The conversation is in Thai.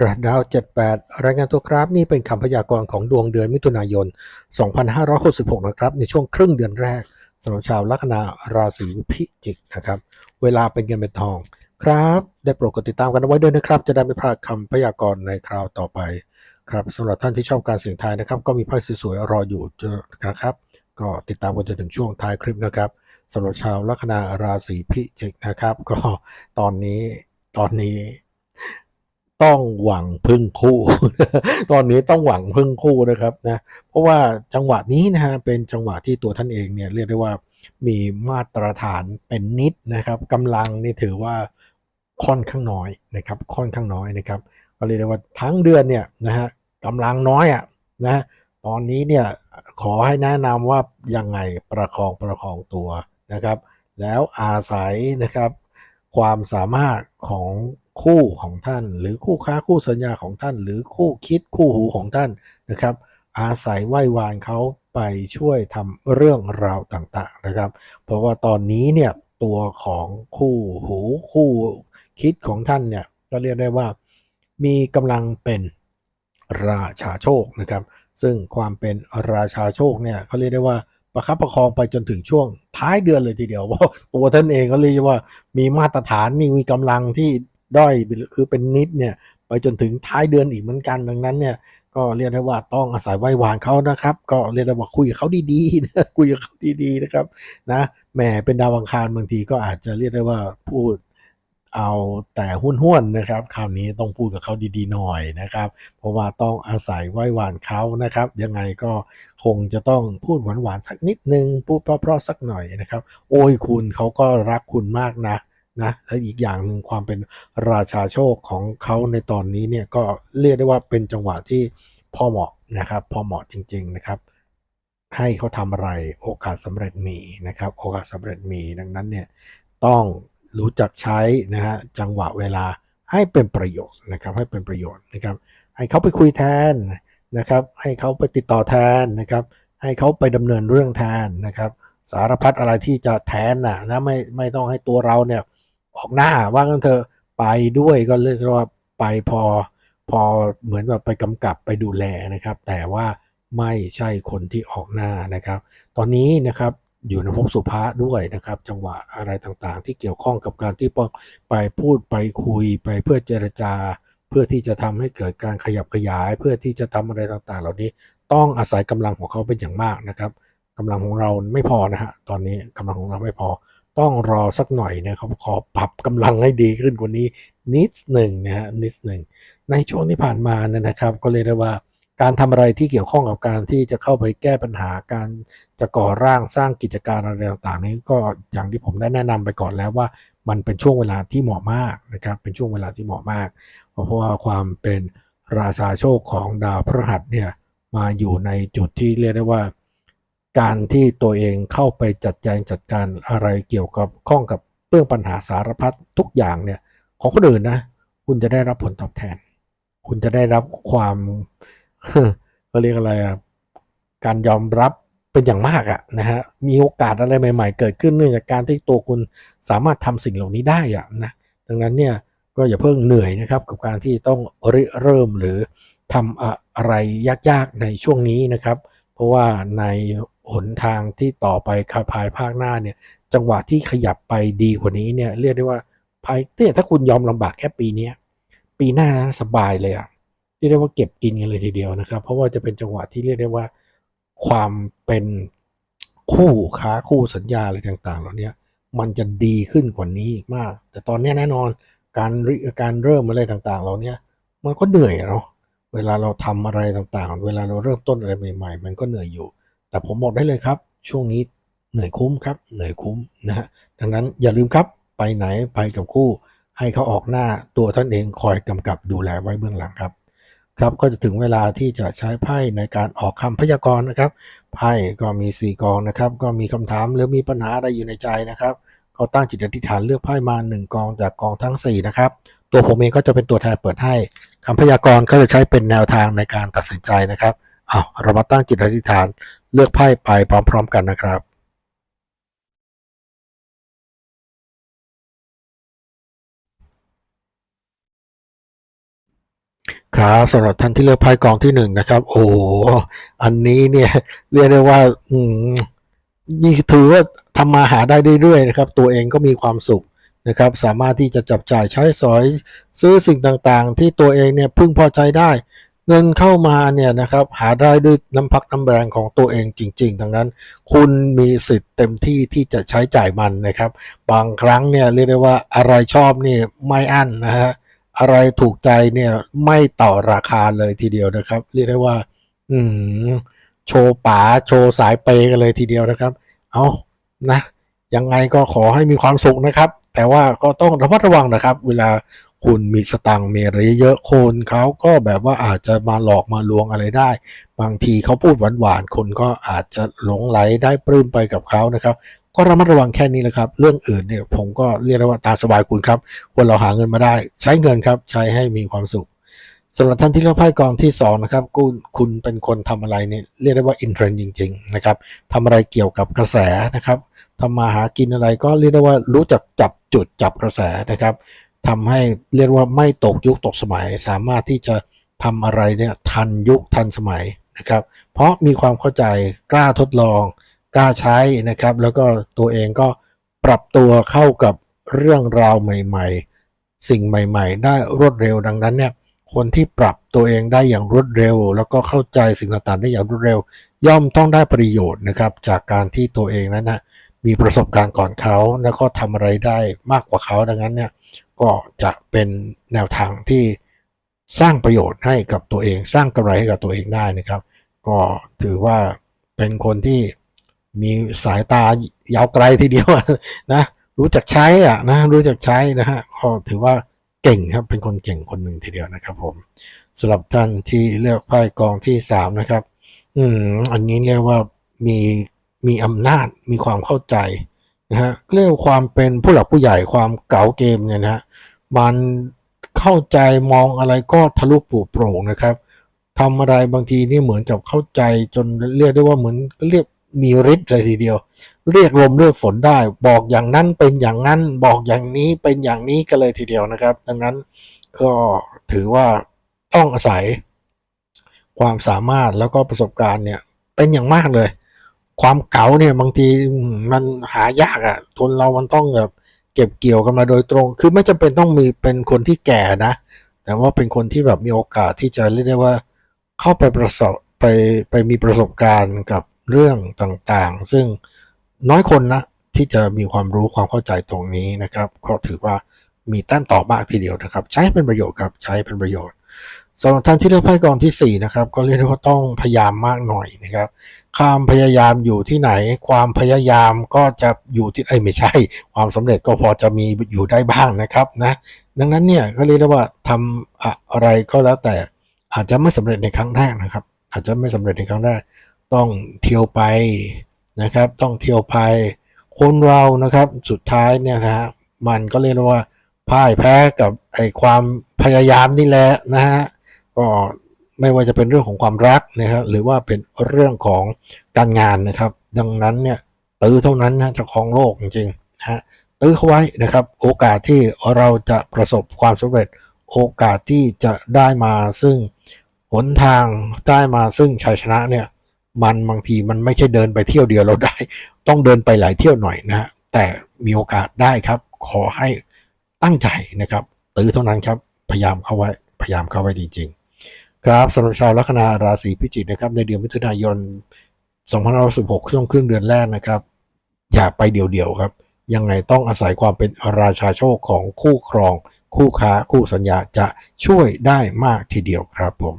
รหัสดาว 78 รายงานตัวครับ นี่เป็นคำพยากรณ์ของดวงเดือนมิถุนายน 2566 นะครับ ในช่วงครึ่งเดือนแรกสำหรับชาวลัคนาราศีพิจิกนะครับ เวลาเป็นเงินเป็นทองครับ ได้โปรดกดติดตามกันเอาไว้ด้วยนะครับ จะได้ไม่พลาดคำพยากรณ์ในคราวต่อไป ครับสำหรับท่านที่ชอบการเสี่ยงทายนะครับ ก็มีไพ่สวยๆรออยู่นะครับ ก็ติดตามกันจนถึงช่วงท้ายคลิปนะครับสำหรับชาวลัคนาราศีพิจิกนะครับ ก็ตอนนี้ตอนนี้ ต้องหวังพึ่งคู่ ตอนนี้ต้องหวังพึ่งคู่นะครับนะเพราะว่าจังหวะนี้นะฮะเป็นจังหวะที่ตัวท่านเองเนี่ยเรียกได้ว่ามีมาตรฐานเป็นนิดนะครับกำลังนี่ถือว่าค่อนข้างน้อยนะครับค่อนข้างน้อยนะครับก็เรียกได้ว่าทั้งเดือนเนี่ยนะฮะกำลังน้อยอะนะตอนนี้เนี่ยขอให้แนะนำว่ายังไงประคองประคองตัวนะครับ แล้วอาศัยนะครับความสามารถของ คู่ของท่าน หรือคู่ค้าคู่สัญญาของท่าน หรือคู่คิดคู่หูของท่านนะครับ อาศัยไหว้วานเขาไปช่วยทำเรื่องราวต่างๆนะครับ เพราะว่าตอนนี้เนี่ยตัวของคู่หูคู่คิดของท่านเนี่ยก็เรียกได้ว่ามีกำลังเป็นราชาโชคนะครับ ซึ่งความเป็นราชาโชคเนี่ยเขาเรียกได้ว่าประคับประคองไปจนถึงช่วงท้ายเดือนเลยทีเดียวเพราะตัวท่านเองก็เรียกว่ามีมาตรฐานมีมีกำลังที่ ด้อยคือเป็นนิดเนี่ยไปจนถึงท้ายเดือนอีกเหมือนกันดังนั้นเนี่ยก็เรียกได้ว่าต้องอาศัยไหว้วานเขานะครับ ก็เรียกได้ว่าคุยกับเขาดีๆนะคุยกับเขาดีๆนะครับนะแหมเป็นดาวอังคารบางทีก็อาจจะเรียกได้ว่าพูดเอาแต่หุ้นๆนะครับคราวนี้ต้องพูดกับเขาดีๆหน่อยนะครับ เพราะว่าต้องอาศัยไหว้วานเขานะครับ ยังไงก็คงจะต้องพูดหวานๆสักนิดนึงพูดเพราะๆสักหน่อยนะครับ โอ้ยคุณเขาก็รักคุณมากนะ นะและอีกอย่างหนึ่งความเป็นราชาโชคของเขาในตอนนี้เนี่ยก็เรียกได้ว่าเป็นจังหวะที่พอเหมาะนะครับพอเหมาะจริง ๆนะครับ ให้เขาทำอะไรโอกาสสำเร็จมีนะครับ โอกาสสำเร็จมีดังนั้นเนี่ยต้องรู้จักใช้นะฮะจังหวะเวลาให้เป็นประโยชน์นะครับ ให้เป็นประโยชน์นะครับ ให้เขาไปคุยแทนนะครับ ให้เขาไปติดต่อแทนนะครับ ให้เขาไปดำเนินเรื่องแทนนะครับ สารพัดอะไรที่จะแทนน่ะนะไม่ไม่ต้องให้ตัวเราเนี่ย ออกหน้าว่ากันเถอะไปด้วยก็เรียกว่าไปพอพอเหมือนแบบไปกำกับไปดูแลนะครับ แต่ว่าไม่ใช่คนที่ออกหน้านะครับ ตอนนี้นะครับอยู่ในภพสุภาด้วยนะครับ จังหวะอะไรต่างๆ ที่เกี่ยวข้องกับการที่ไปพูดไปคุยไปเพื่อเจรจา เพื่อที่จะทำให้เกิดการขยับขยาย เพื่อที่จะทำอะไรต่างๆ เหล่านี้ต้องอาศัยกำลังของเขาเป็นอย่างมากนะครับกำลังของเราไม่พอนะฮะตอนนี้กำลังของเราไม่พอ ต้องรอสักหน่อยนะครับขอปรับกำลังให้ดีขึ้นกว่านี้นิดหนึ่งนะฮะนิดหนึ่งในช่วงที่ผ่านมาเนะครับ ก็เลยได้ว่าการทำอะไรที่เกี่ยวข้องกับการที่จะเข้าไปแก้ปัญหาการจะก่อร่างสร้างกิจการอะไรต่างๆ นี้ก็อย่างที่ผมได้แนะนำไปก่อนแล้วว่า มันเป็นช่วงเวลาที่เหมาะมากนะครับ เป็นช่วงเวลาที่เหมาะมาก เพราะว่าความเป็นราชาโชคของดาวพฤหัสเนี่ยมาอยู่ในจุดที่เรียกได้ว่า การที่ตัวเองเข้าไปจัดแจงจัดการอะไรเกี่ยวกับข้องกับเรื่องปัญหาสารพัดทุกอย่างเนี่ยของคนอื่นนะคุณจะได้รับผลตอบแทน คุณจะได้รับความเขาเรียกอะไรอะการยอมรับเป็นอย่างมากอะนะฮะมีโอกาสอะไรใหม่ ๆ เกิดขึ้นเนื่องจากการที่ตัวคุณสามารถทำสิ่งเหล่านี้ได้อะนะดังนั้นเนี่ยก็อย่าเพิ่งเหนื่อยนะครับกับการที่ต้องริเริ่มหรือทำอะไรยากๆในช่วงนี้นะครับ เพราะว่าใน หนทางที่ต่อไปภายภาคหน้าเนี่ย จังหวะที่ขยับไปดีกว่านี้เนี่ย เรียกได้ว่าภายเนี่ยถ้าคุณยอมลำบากแค่ปีนี้ปีหน้าสบายเลยอะเรียกได้ว่าเก็บกินกันเลยทีเดียวนะครับ เพราะว่าจะเป็นจังหวะที่เรียกได้ว่าความเป็นคู่ค้าคู่สัญญาอะไรต่างๆ เหล่านี้มันจะดีขึ้นกว่านี้มาก แต่ตอนนี้แน่นอนการการเริ่มอะไรต่างๆ เราเนี้ยมันก็เหนื่อยเนาะเวลาเราทำอะไรต่างๆ เวลาเราเริ่มต้นอะไรใหม่ ๆ มันก็เหนื่อยอยู่ แต่ผมบอกได้เลยครับ ช่วงนี้เหนื่อยคุ้มครับ เหนื่อยคุ้มนะฮะดังนั้นอย่าลืมครับไปไหนไปกับคู่ ให้เขาออกหน้าตัวท่านเองคอยกำกับดูแลไว้เบื้องหลังครับ ครับก็จะถึงเวลาที่จะใช้ไพ่ในการออกคำพยากรณ์นะครับไพ่ก็มี 4กองนะครับ ก็มีคำถามหรือมีปัญหาอะไรอยู่ในใจนะครับก็ตั้งจิตอธิษฐานเลือกไพ่มา 1 กองจากกองทั้ง 4 นะครับ ตัวผมเองก็จะเป็นตัวแทนเปิดให้คำพยากรณ์ก็จะใช้เป็นแนวทางในการตัดสินใจนะครับ อาเรามาตั้งจิตอธิษฐานเลือกไพ่ไปพร้อมๆกันนะครับครับสำหรับท่านที่เลือกไพ่กองที่หนึ่งนะครับ โอ้อันนี้เนี่ยเรียกได้ว่า อืมนี่ถือว่าทำมาหาได้เรื่อยๆนะครับ ตัวเองก็มีความสุขนะครับ สามารถที่จะจับจ่ายใช้สอยซื้อสิ่งต่างๆ ที่ตัวเองเนี่ยพึงพอใจได้ เงินเข้ามาเนี่ยนะครับหาได้ด้วยน้ำพักน้ำแรงของตัวเองจริง ๆ ดังนั้น คุณมีสิทธิ์เต็มที่ที่จะใช้จ่ายมันนะครับ บางครั้งเนี่ยเรียกได้ว่าอะไรชอบเนี่ยไม่อั้นนะฮะอะไรถูกใจเนี่ยไม่ต่อราคาเลยทีเดียวนะครับ เรียกได้ว่า อืมโชว์ป๋าโชว์สายเปย์กันเลยทีเดียวนะครับ เอานะยังไงก็ขอให้มีความสุขนะครับ แต่ว่าก็ต้องระมัดระวังนะครับ เวลา คุณมีสตังค์มีอะไรเยอะคนเขาก็แบบว่าอาจจะมาหลอกมาลวงอะไรได้ บางทีเขาพูดหวานๆ คนก็อาจจะหลงไหลได้ปลื้มไปกับเขานะครับ ก็ระมัดระวังแค่นี้แหละครับ เรื่องอื่นเนี่ยผมก็เรียกได้ว่าตามสบายคุณครับคนเราหาเงินมาได้ ใช้เงินครับใช้ให้มีความสุขสำหรับท่านที่เลือกไพ่กองที่สองนะครับคุณคุณเป็นคนทำอะไรเนี่ยเรียกได้ว่าอินเทรนด์จริงๆนะครับทำอะไรเกี่ยวกับกระแสนะครับทำมาหากินอะไรก็เรียกได้ว่ารู้จักจับจุดจับกระแสนะครับ ทำให้เรียกว่าไม่ตกยุคตกสมัย สามารถที่จะทำอะไรเนี่ยทันยุคทันสมัยนะครับ เพราะมีความเข้าใจกล้าทดลอง กล้าใช้นะครับ แล้วก็ตัวเองก็ปรับตัวเข้ากับเรื่องราวใหม่ ๆ สิ่งใหม่ ๆ ได้รวดเร็วดังนั้นเนี่ยคนที่ปรับตัวเองได้อย่างรวดเร็ว แล้วก็เข้าใจสิ่งต่างๆได้อย่างรวดเร็ว ย่อมต้องได้ประโยชน์นะครับ จากการที่ตัวเองนั้นนะมีประสบการณ์ก่อนเขาแล้วก็ทำอะไรได้มากกว่าเขาดังนั้นเนี่ย ก็จะเป็นแนวทางที่สร้างประโยชน์ให้กับตัวเอง สร้างกำไรให้กับตัวเองได้นะครับ ก็ถือว่าเป็นคนที่มีสายตายาวไกลทีเดียวนะรู้จักใช้อะนะรู้จักใช้นะฮะก็ถือว่าเก่งครับเป็นคนเก่งคนหนึ่งทีเดียวนะครับ ผมสำหรับท่านที่เลือกไพ่กองที่สามนะครับ อืมอันนี้เรียกว่ามีมีอำนาจมีความเข้าใจนะฮะเรียกว่าความเป็นผู้หลักผู้ใหญ่ความเก๋าเกมเนี่ยนะฮะ มันเข้าใจมองอะไรก็ทะลุปลุโปร่งนะครับทำอะไรบางทีนี่เหมือนกับเข้าใจจนเรียกได้ว่าเหมือนเรียกมีฤทธิ์เลยทีเดียว เรียกลมเรียกฝนได้ บอกอย่างนั้นเป็นอย่างนั้นบอกอย่างนี้เป็นอย่างนี้กันเลยทีเดียวนะครับ ดังนั้นก็ถือว่าต้องอาศัยความสามารถแล้วก็ประสบการณ์เนี่ยเป็นอย่างมากเลย ความเก๋าเนี่ยบางทีมันหายากอะ่ะคนเรามันต้องแบบ เก็บเกี่ยวกันมาโดยตรง คือไม่จำเป็นต้องมีเป็นคนที่แก่นะ แต่ว่าเป็นคนที่แบบมีโอกาสที่จะเรียกได้ว่าเข้าไปประสบไปไปมีประสบการณ์กับเรื่องต่างๆ ซึ่งน้อยคนนะที่จะมีความรู้ความเข้าใจตรงนี้นะครับก็ถือว่ามีแต้มต่อมากทีเดียวนะครับ ใช้เป็นประโยชน์ครับใช้เป็นประโยชน์สำหรับท่านที่เลือกไพ่กองที่4นะครับก็เรียกได้ว่าต้องพยายามมากหน่อยนะครับ ความพยายามอยู่ที่ไหน ความพยายามก็จะอยู่ที่ไอ้ไม่ใช่ ความสำเร็จก็พอจะมีอยู่ได้บ้างนะครับนะดังนั้นเนี่ยก็เรียกได้ว่าทำอะไรก็แล้วแต่อาจจะไม่สำเร็จในครั้งแรกนะครับ อาจจะไม่สำเร็จในครั้งแรก ต้องเที่ยวไปนะครับ ต้องเที่ยวไปคนเรานะครับสุดท้ายเนี่ยนะฮะมันก็เรียกว่าพ่ายแพ้กับไอ้ความพยายามนี่แหละนะฮะก็ ไม่ว่าจะเป็นเรื่องของความรักนะครับหรือว่าเป็นเรื่องของการงานนะครับ ดังนั้นเนี่ยตื้อเท่านั้นนะจะครองโลกจริงๆนะฮะตื้อเขาไว้นะครับ โอกาสที่เราจะประสบความสำเร็จ โอกาสที่จะได้มาซึ่งหนทางได้มาซึ่งชัยชนะเนี่ยมันบางทีมันไม่ใช่เดินไปเที่ยวเดียวเราได้ ต้องเดินไปหลายเที่ยวหน่อยนะฮะแต่มีโอกาสได้ครับ ขอให้ตั้งใจนะครับตื้อเท่านั้นครับ พยายามเข้าไว้พยายามเข้าไว้จริง ๆ ครับสำหรับชาวลัคนาราศีพิจิกนะครับ ในเดือนมิถุนายน2516ช่วงครึ่งเดือนแรกนะครับ อย่าไปเดี่ยวๆครับ ยังไงต้องอาศัยความเป็นราชาโชคของคู่ครอง คู่ค้าคู่สัญญาจะช่วยได้มากทีเดียวครับผม